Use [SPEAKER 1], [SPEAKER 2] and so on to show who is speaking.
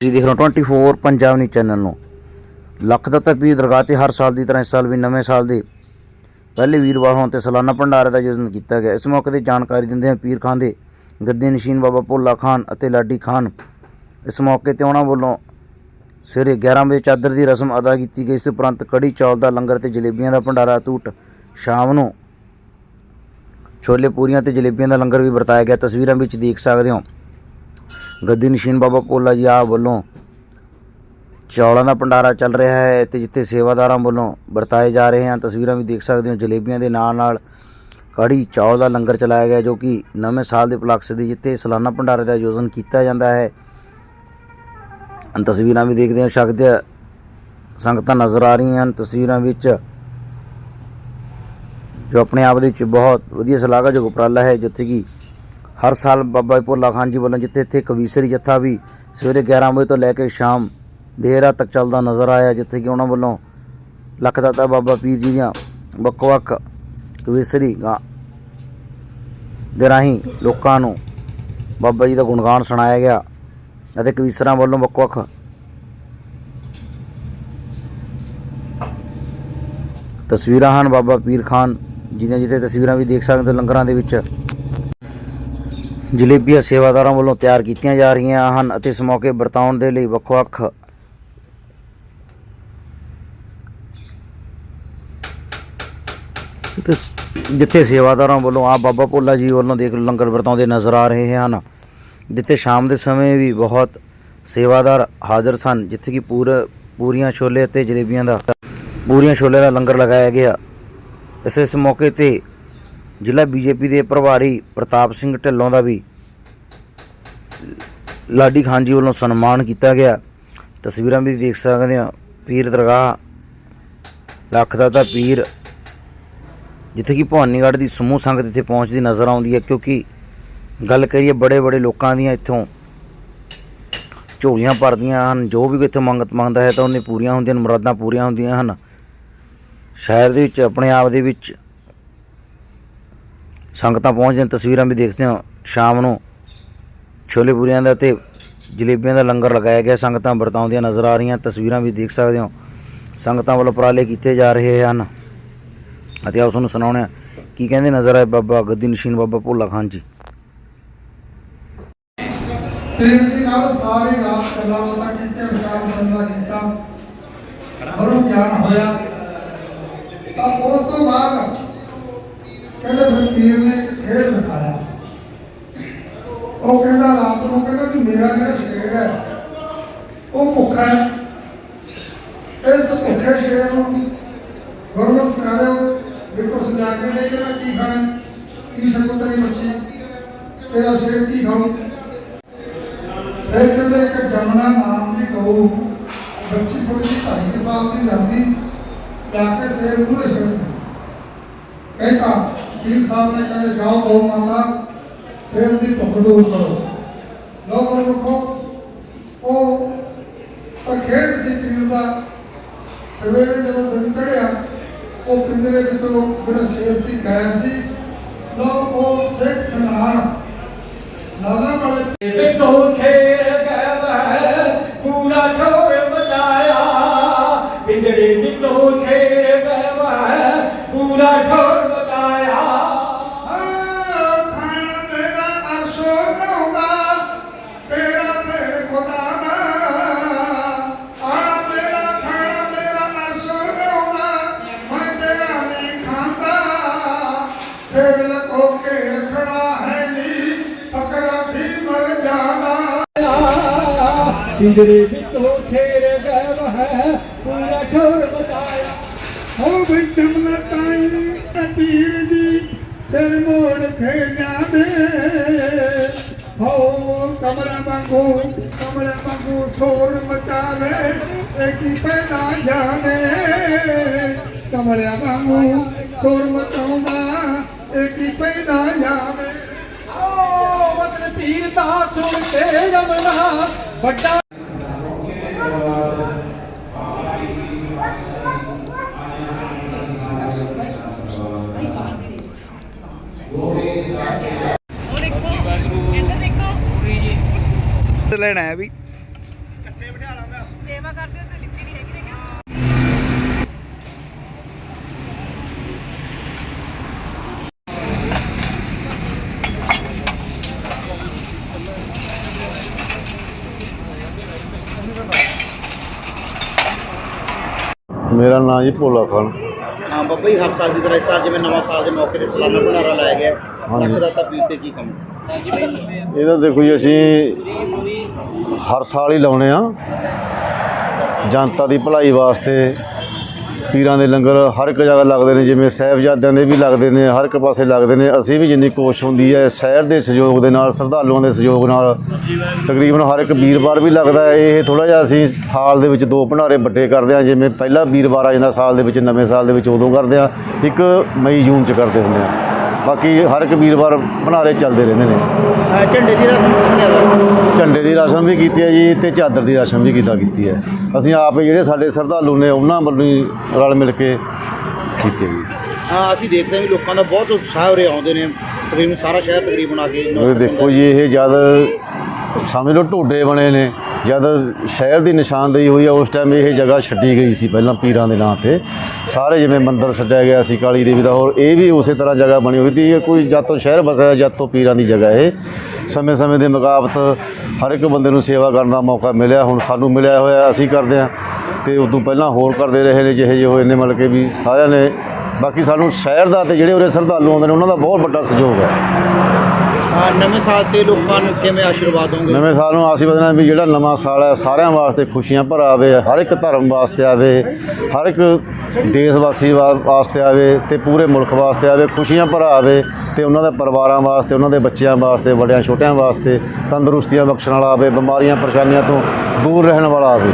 [SPEAKER 1] ਤੁਸੀਂ ਦੇਖ ਰਹੇ ਹੋ 24 ਪੰਜਾਬ ਨਿਊਜ਼ ਚੈਨਲ ਨੂੰ। ਲੱਖ ਦਾ ਤਕਬੀਰ ਦਰਗਾਹ ਤੇ ਹਰ ਸਾਲ ਦੀ ਤਰ੍ਹਾਂ ਇਸ ਸਾਲ ਵੀ ਨਵੇਂ ਸਾਲ ਦੇ ਪਹਿਲੇ ਵੀਰਵਾਰ ਹੋਣ ਤੇ ਸਾਲਾਨਾ ਭੰਡਾਰੇ ਦਾ ਆਯੋਜਨ ਕੀਤਾ ਗਿਆ। ਇਸ ਮੌਕੇ ਤੇ ਜਾਣਕਾਰੀ ਦਿੰਦੇ ਹਨ ਪੀਰ ਖਾਨ ਦੇ ਗੱਦੀ ਨਸ਼ੀਨ ਬਾਬਾ ਭੋਲਾ ਖਾਨ ਅਤੇ ਲਾਡੀ ਖਾਨ ਇਸ ਮੌਕੇ ਤੇ ਉਹਨਾਂ ਵੱਲੋਂ ਸਵੇਰੇ 11 ਵਜੇ ਚਾਦਰ ਦੀ ਰਸਮ ਅਦਾ ਕੀਤੀ ਗਈ। ਇਸ ਉਪਰੰਤ ਕੜੀ ਚੌਲ ਦਾ ਲੰਗਰ ਤੇ ਜਲੇਬੀਆਂ ਦਾ ਭੰਡਾਰਾ ਟੂਟ ਸ਼ਾਮ ਨੂੰ ਛੋਲੇ ਪੂਰੀਆਂ ਤੇ ਜਲੇਬੀਆਂ ਦਾ ਲੰਗਰ ਵੀ ਵਰਤਾਇਆ ਗਿਆ। ਤਸਵੀਰਾਂ ਵਿੱਚ ਦੇਖ ਸਕਦੇ ਹੋ। ਗੱਦੀ ਨਸ਼ੀਨ ਬਾਬਾ ਭੋਲਾ ਜੀ ਆ ਵੱਲੋਂ ਚੌਲਾਂ ਦਾ ਭੰਡਾਰਾ ਚੱਲ ਰਿਹਾ ਹੈ ਤੇ ਜਿੱਥੇ ਸੇਵਾਦਾਰਾਂ ਵੱਲੋਂ ਵਰਤਾਏ ਜਾ ਰਹੇ ਹਨ। ਤਸਵੀਰਾਂ ਵੀ ਦੇਖ ਸਕਦੇ ਹੋ, ਜਲੇਬੀਆਂ ਦੇ ਨਾਲ ਨਾਲ ਕੜੀ ਚੌਲ ਦਾ ਲੰਗਰ ਚਲਾਇਆ ਗਿਆ ਜੋ ਕਿ ਨਵੇਂ ਸਾਲ ਦੇ ਉਪਲਕਸ਼ ਦੀ ਜਿੱਥੇ ਸਾਲਾਨਾ ਭੰਡਾਰੇ ਦਾ ਆਯੋਜਨ ਕੀਤਾ ਜਾਂਦਾ ਹੈ। ਤਸਵੀਰਾਂ ਵੀ ਦੇਖਦੇ ਹਾਂ ਸ਼ਕਦ ਸੰਗਤਾਂ ਨਜ਼ਰ ਆ ਰਹੀਆਂ ਹਨ। ਤਸਵੀਰਾਂ ਵਿੱਚ ਜੋ ਆਪਣੇ ਆਪ ਦੇ ਵਿੱਚ ਬਹੁਤ ਵਧੀਆ ਸ਼ਲਾਘਾਯੋਗ ਉਪਰਾਲਾ ਹੈ, ਜਿੱਥੇ ਕਿ ਹਰ ਸਾਲ ਬਾਬਾ ਭੋਲਾ ਖਾਨ ਜੀ ਵੱਲੋਂ ਜਿੱਥੇ ਇੱਥੇ ਕਵੀਸਰੀ ਜੱਥਾ ਵੀ ਸਵੇਰੇ 11 ਵਜੇ ਤੋਂ ਲੈ ਕੇ ਸ਼ਾਮ ਦੇਰ ਰਾਤ ਤੱਕ ਚੱਲਦਾ ਨਜ਼ਰ ਆਇਆ, ਜਿੱਥੇ ਕਿ ਉਹਨਾਂ ਵੱਲੋਂ ਲੱਖ ਦਾਤਾ ਬਾਬਾ ਪੀਰ ਜੀ ਦੀਆਂ ਵੱਖ-ਵੱਖ ਕਵੀਸਰੀ ਗਾ ਦੇ ਰਾਹੀਂ ਲੋਕਾਂ ਨੂੰ ਬਾਬਾ ਜੀ ਦਾ ਗੁਣਗਾਨ ਸੁਣਾਇਆ ਗਿਆ ਅਤੇ ਕਵੀਸਰਾਂ ਵੱਲੋਂ ਵੱਖ-ਵੱਖ ਤਸਵੀਰਾਂ ਹਨ। ਬਾਬਾ ਪੀਰ ਖਾਨ ਜਿਹਨਾਂ ਜਿੱਥੇ ਤਸਵੀਰਾਂ ਵੀ ਦੇਖ ਸਕਦੇ ਹੋ ਲੰਗਰਾਂ ਦੇ ਵਿੱਚ। ਜਲੇਬੀਆਂ ਸੇਵਾਦਾਰਾਂ ਵੱਲੋਂ ਤਿਆਰ ਕੀਤੀਆਂ ਜਾ ਰਹੀਆਂ ਹਨ ਅਤੇ ਇਸ ਮੌਕੇ ਵਰਤਾਉਣ ਦੇ ਲਈ ਵੱਖ-ਵੱਖ ਜਿੱਥੇ ਸੇਵਾਦਾਰਾਂ ਵੱਲੋਂ ਆ ਬਾਬਾ ਭੋਲਾ ਜੀ ਵੱਲੋਂ ਦੇਖ ਲੰਗਰ ਵਰਤਾਉਂਦੇ ਨਜ਼ਰ ਆ ਰਹੇ ਹਨ, ਜਿੱਥੇ ਸ਼ਾਮ ਦੇ ਸਮੇਂ ਵੀ ਬਹੁਤ ਸੇਵਾਦਾਰ ਹਾਜ਼ਰ ਸਨ, ਜਿੱਥੇ ਕਿ ਪੂਰਾ ਪੂਰੀਆਂ ਛੋਲੇ ਅਤੇ ਜਲੇਬੀਆਂ ਦਾ ਪੂਰੀਆਂ ਛੋਲੇ ਦਾ ਲੰਗਰ ਲਗਾਇਆ ਗਿਆ। ਇਸ ਇਸ ਮੌਕੇ ਤੇ ਜ਼ਿਲ੍ਹਾ ਬੀਜੇਪੀ ਦੇ ਪ੍ਰਭਾਰੀ ਪ੍ਰਤਾਪ ਸਿੰਘ ਢਿੱਲੋਂ ਦਾ ਵੀ ਲਾਡੀ ਖਾਨ ਜੀ ਵੱਲੋਂ ਸਨਮਾਨ ਕੀਤਾ ਗਿਆ। ਤਸਵੀਰਾਂ ਵੀ ਦੇਖ ਸਕਦੇ ਹੋ। ਪੀਰ ਦਰਗਾਹ, ਲੱਖ ਦਾ ਤਾਂ ਪੀਰ, ਜਿੱਥੇ ਕਿ ਭਵਾਨੀਗੜ੍ਹ ਦੀ ਸਮੂਹ ਸੰਗਤ ਇੱਥੇ ਪਹੁੰਚਦੀ ਨਜ਼ਰ ਆਉਂਦੀ ਹੈ, ਕਿਉਂਕਿ ਗੱਲ ਕਰੀਏ ਬੜੇ ਬੜੇ ਲੋਕਾਂ ਦੀਆਂ ਇੱਥੋਂ ਝੋਲੀਆਂ ਭਰਦੀਆਂ ਹਨ। ਜੋ ਵੀ ਇੱਥੇ ਮੰਗਤ ਮੰਗਦਾ ਹੈ ਤਾਂ ਉਹਨੇ ਪੂਰੀਆਂ ਹੁੰਦੀਆਂ ਹਨ ਮੁਰਾਦਾਂ ਪੂਰੀਆਂ ਹੁੰਦੀਆਂ ਹਨ। ਸ਼ਹਿਰ ਦੇ ਵਿੱਚ, ਆਪਣੇ ਆਪ ਦੇ ਵਿੱਚ ਸੰਗਤਾਂ ਪਹੁੰਚਦੀਆਂ ਤਸਵੀਰਾਂ ਵੀ ਦੇਖਦੇ ਹਾਂ ਸ਼ਾਮ ਨੂੰ। ਛੋਲੇ ਪੂਰੀਆਂ ਦਾ ਤੇ ਜਲੇਬੀਆਂ ਦਾ ਲੰਗਰ ਲਗਾਇਆ ਗਿਆ, ਸੰਗਤਾਂ ਵਰਤਾਉਂਦੀਆਂ ਨਜ਼ਰ ਆ ਰਹੀਆਂ, ਤਸਵੀਰਾਂ ਵੀ ਦੇਖ ਸਕਦੇ ਹੋ। ਸੰਗਤਾਂ ਵੱਲੋਂ ਉਪਰਾਲੇ ਕੀਤੇ ਜਾ ਰਹੇ ਹਨ ਅਤੇ ਆਓ ਤੁਹਾਨੂੰ ਸੁਣਾਉਣਾ ਕੀ ਕਹਿੰਦੇ ਨਜ਼ਰ ਆਏ ਬਾਬਾ ਗੱਦੀ ਨਸ਼ੀਨ ਬਾਬਾ ਭੋਲਾ ਖਾਨ ਜੀ।
[SPEAKER 2] ਪ੍ਰੇਮ ਜੀ ਨਾਲ ਸਾਰੀ ਰਾਤ ਗੱਲਾਂ ਬਾਤਾਂ ਕੀਤੀਆਂ, ਵਿਚਾਰ ਵਟਾਂਦਰਾ ਕੀਤਾ। ਬਰੂ ਗਿਆਨ ਹੋਇਆ। ਤਾਂ ਉਸ ਤੋਂ ਬਾਅਦ ਕਹਿੰਦੇ ਫਿਰ ਪੀਰ ਨੇ ਇੱਕ ਖੇਡ ਦਿਖਾਇਆ। ਉਹ ਕਹਿੰਦਾ ਰਾਤ ਨੂੰ ਕਹਿੰਦਾ ਕਿ ਮੇਰਾ ਜਿਹੜਾ ਸ਼ੇਰ ਹੈ, ਉਹ ਭੁੱਖਾ ਹੈ। ਇਸ ਭੁੱਖੇ ਸ਼ੇਰ ਨੂੰ ਗੁਰਮੁਖ ਪਿਆਰਿਓ ਦੇਖੋ ਸਜਾ ਕੇ ਦੇ ਕਹਿੰਦਾ ਕੀ ਖਾਣਾ, ਕੀ ਸਕੋ ਤੇਰੀ ਬੱਚੀ? ਤੇਰਾ ਸ਼ੇਰ ਕੀ ਖਾਊ? ਫਿਰ ਕਹਿੰਦੇ ਇੱਕ ਜਮਨਾ ਨਾਮ ਦੀ ਗਊ ਬੱਚੀ ਸੋਚੀ ਢਾਈ ਕੁ ਸਾਲ ਦੀ ਜਾਂਦੀ ਜਾ ਕੇ ਸੇਰ ਪੂਰੇ ਛੱਡਦੀ ਕਹਿੰਦਾ ਪੀਰ ਸਾਹਿਬ ਨੇ ਕਹਿੰਦੇ ਜਾਓ ਗਊ ਮਾਤਾ ਸੇਰ ਦੀ ਭੁੱਖ ਦੂਰ ਕਰੋ ਲੋਕੋ ਮੁਖੋ ਉਹ ਤਾਂ ਖੇਡ ਸੀ ਪੀਰ ਦਾ ਸਵੇਰੇ ਜਦੋਂ ਦਿਨ ਚੜਿਆ ਉਹ ਪਿੰਜਰੇ ਵਿੱਚੋਂ ਜਿਹੜਾ ਸ਼ੇਰ ਸੀ ਗਾਇਬ ਸੀ ਲੋ ਉਹ ਸਿੱਖ ਸਨਾਨ ਨਾਲਾ ਵਾਲੇ
[SPEAKER 3] ਬਿੱਟੂ ਸ਼ੇਰ ਪਿੰਜਰੇ ਬਿੱਟੂ ਸ਼ੇਰ ਗਵੈ ਪੂਰਾ ਛੋੜ ਬਚਾਇਆ
[SPEAKER 2] ਹੋ ਵੀ ਜਮਨਾ ਤਾਈ ਕਬੀਰ ਦੀ, ਸਿਰ ਮੋੜ ਕੇ ਜਾਦੇ ਹੋ ਕਮਲਾ ਵਾਂਗੂ ਕਮਲਾ ਵਾਂਗੂ ਸੋਰ ਮਚਾਵੇ ਇਹ ਕੀ ਪੈਦਾ ਜਾਣੇ ਕਮਲਿਆ ਵਾਂਗੂ ਸੋਰ ਮਚਾਉਂਦਾ ਇਹ ਕੀ ਪੈਦਾ ਜਾਵੇ।
[SPEAKER 3] ਓ ਵਤਨ ਪੀਰ ਦਾ ਸੁਣ ਕੇ ਜਮਨਾ ਵੱਡਾ
[SPEAKER 1] ਲੈਣਾ ਹੈ ਵੀ।
[SPEAKER 4] ਮੇਰਾ ਨਾਮ ਜੀ ਭੋਲਾ ਖਾਨ।
[SPEAKER 1] ਹਾਂ ਬਾਬਾ ਜੀ ਹਰ ਸਾਲ ਦੀ ਤਰ੍ਹਾਂ ਇਸ ਸਾਲ ਜਿਵੇਂ ਨਵਾਂ ਸਾਲ ਦੇ ਮੌਕੇ ਤੇ ਸਾਲਾਨਾ ਭੰਡਾਰਾ ਲਾਇਆ ਗਿਆ।
[SPEAKER 4] ਹਾਂਜੀ।
[SPEAKER 1] ਲੱਖ ਦਾ ਤਪੀਰ ਤੇ ਕੀ ਕੰਮ?
[SPEAKER 4] ਇਹਦਾ ਦੇਖੋ ਜੀ ਅਸੀਂ ਹਰ ਸਾਲ ਹੀ ਲਾਉਨੇ ਆ। ਜਨਤਾ ਦੀ ਭਲਾਈ ਵਾਸਤੇ ਪੀਰਾਂ ਦੇ ਲੰਗਰ ਹਰ ਇੱਕ ਜਗ੍ਹਾ ਲੱਗਦੇ ਨੇ, ਜਿਵੇਂ ਸਾਹਿਬਜ਼ਾਦਿਆਂ ਦੇ ਵੀ ਲੱਗਦੇ ਨੇ, ਹਰ ਇੱਕ ਪਾਸੇ ਲੱਗਦੇ ਨੇ। ਅਸੀਂ ਵੀ ਜਿੰਨੀ ਕੋਸ਼ਿਸ਼ ਹੁੰਦੀ ਹੈ, ਸ਼ਹਿਰ ਦੇ ਸਹਿਯੋਗ ਦੇ ਨਾਲ, ਸ਼ਰਧਾਲੂਆਂ ਦੇ ਸਹਿਯੋਗ ਨਾਲ ਤਕਰੀਬਨ ਹਰ ਇੱਕ ਵੀਰਵਾਰ ਵੀ ਲੱਗਦਾ ਹੈ। ਇਹ ਥੋੜਾ ਜਿਹਾ ਅਸੀਂ ਸਾਲ ਦੇ ਵਿੱਚ ਦੋ ਭੰਡਾਰੇ ਵੱਡੇ ਕਰਦੇ ਹਾਂ, ਜਿਵੇਂ ਪਹਿਲਾ ਵੀਰਵਾਰ ਆ ਜਾਂਦਾ, ਸਾਲ ਦੇ ਵਿੱਚ, ਨਵੇਂ ਸਾਲ ਦੇ ਵਿੱਚ ਉਦੋਂ ਕਰਦੇ ਹਾਂ, ਇੱਕ ਮਈ, ਜੂਨ ਚ ਕਰਦੇ ਹੁੰਦੇ ਹਾਂ। ਬਾਕੀ ਹਰ ਇੱਕ ਵੀਰਵਾਰ ਭੰਡਾਰੇ ਚੱਲਦੇ ਰਹਿੰਦੇ ਨੇ।
[SPEAKER 1] ਝੰਡੇ ਦੀ ਰਸਮ ਕਿਸਨੇ ਦਾ
[SPEAKER 4] ਝੰਡੇ ਦੀ ਰਸਮ ਵੀ ਕੀਤੀ ਹੈ ਜੀ ਤੇ ਚਾਦਰ ਦੀ ਰਸਮ ਵੀ ਕੀਤਾ ਕੀਤੀ ਹੈ। ਅਸੀਂ ਆਪ ਜਿਹੜੇ ਸਾਡੇ ਸ਼ਰਧਾਲੂ ਨੇ ਉਹਨਾਂ ਵੱਲੋਂ ਹੀ ਰਲ ਮਿਲ ਕੇ ਕੀਤੀ ਹੈ
[SPEAKER 1] ਹਾਂ ਅਸੀਂ ਦੇਖਦੇ ਹਾਂ ਵੀ ਲੋਕਾਂ ਦਾ ਬਹੁਤ ਉਤਸ਼ਾਹ ਉਰੇ ਆਉਂਦੇ ਨੇ। ਤਕਰੀਬਨ ਸਾਰਾ ਸ਼ਹਿਰ ਤਕਰੀਬਨ ਆ ਕੇ
[SPEAKER 4] ਦੇਖੋ ਜੀ ਇਹ ਜਦ ਸਮਝ ਲਓ ਢੋਡੇ ਬਣੇ ਨੇ। ਜਦ ਸ਼ਹਿਰ ਦੀ ਨਿਸ਼ਾਨਦੇਹੀ ਹੋਈ ਆ, ਉਸ ਟਾਈਮ ਇਹ ਜਗ੍ਹਾ ਛੱਡੀ ਗਈ ਸੀ ਪਹਿਲਾਂ ਪੀਰਾਂ ਦੇ ਨਾਂ ਤੇ। ਸਾਰੇ ਜਿਵੇਂ ਮੰਦਿਰ ਛੱਡਿਆ ਗਿਆ ਸੀ, ਕਾਲੀ ਦੇਵੀ ਦਾ, ਹੋਰ ਇਹ ਵੀ ਉਸੇ ਤਰ੍ਹਾਂ ਜਗ੍ਹਾ ਬਣੀ ਹੋਈ ਸੀ। ਇਹ ਕੋਈ ਜਦ ਤੋਂ ਸ਼ਹਿਰ ਵਸਿਆ ਜਦ ਤੋਂ ਪੀਰਾਂ ਦੀ ਜਗ੍ਹਾ ਇਹ। ਸਮੇਂ ਸਮੇਂ ਦੇ ਮੁਕਾਬਤ ਹਰ ਇੱਕ ਬੰਦੇ ਨੂੰ ਸੇਵਾ ਕਰਨ ਦਾ ਮੌਕਾ ਮਿਲਿਆ, ਹੁਣ ਸਾਨੂੰ ਮਿਲਿਆ ਹੋਇਆ, ਅਸੀਂ ਕਰਦੇ ਹਾਂ। ਤੇ ਉਦੋਂ ਪਹਿਲਾਂ ਹੋਰ ਕਰਦੇ ਰਹੇ ਨੇ, ਜਿਹੇ ਜਿਹੇ ਹੋਏ ਨੇ, ਮਤਲਬ ਕਿ ਵੀ ਸਾਰਿਆਂ ਨੇ, ਬਾਕੀ ਸਾਨੂੰ ਸ਼ਹਿਰ ਦਾ ਤੇ ਜਿਹੜੇ ਉਰੇ ਸ਼ਰਧਾਲੂ ਆਉਂਦੇ ਨੇ, ਉਹਨਾਂ ਦਾ ਬਹੁਤ ਵੱਡਾ ਸਹਿਯੋਗ
[SPEAKER 1] ਹੈ। ਨਵੇਂ ਸਾਲ ਤੇ ਲੋਕਾਂ ਨੂੰ ਕਿਵੇਂ ਆਸ਼ੀਰਵਾਦ ਦੋਗੇ?
[SPEAKER 4] ਨਵੇਂ ਸਾਲ ਨੂੰ ਅਸੀਂ ਬਦਨਾ ਵੀ ਜਿਹੜਾ ਨਵਾਂ ਸਾਲ ਹੈ, ਸਾਰਿਆਂ ਵਾਸਤੇ ਖੁਸ਼ੀਆਂ ਭਰਾ ਆਵੇ, ਹਰ ਇੱਕ ਧਰਮ ਵਾਸਤੇ ਆਵੇ, ਹਰ ਇੱਕ ਦੇਸ਼ ਵਾਸੀ ਵਾ- ਵਾਸਤੇ ਆਵੇ ਤੇ ਪੂਰੇ ਮੁਲਕ ਵਾਸਤੇ ਆਵੇ, ਖੁਸ਼ੀਆਂ ਭਰਾ ਆਵੇ ਤੇ ਉਹਨਾਂ ਦੇ ਪਰਿਵਾਰਾਂ ਵਾਸਤੇ, ਉਹਨਾਂ ਦੇ ਬੱਚਿਆਂ ਵਾਸਤੇ, ਵੱਡਿਆਂ ਛੋਟਿਆਂ ਵਾਸਤੇ ਤੰਦਰੁਸਤੀਆਂ ਬਖਸ਼ਣ ਵਾਲਾ ਆਵੇ, ਬਿਮਾਰੀਆਂ, ਪਰੇਸ਼ਾਨੀਆਂ ਤੋਂ ਦੂਰ ਰਹਿਣ ਵਾਲਾ ਆਵੇ।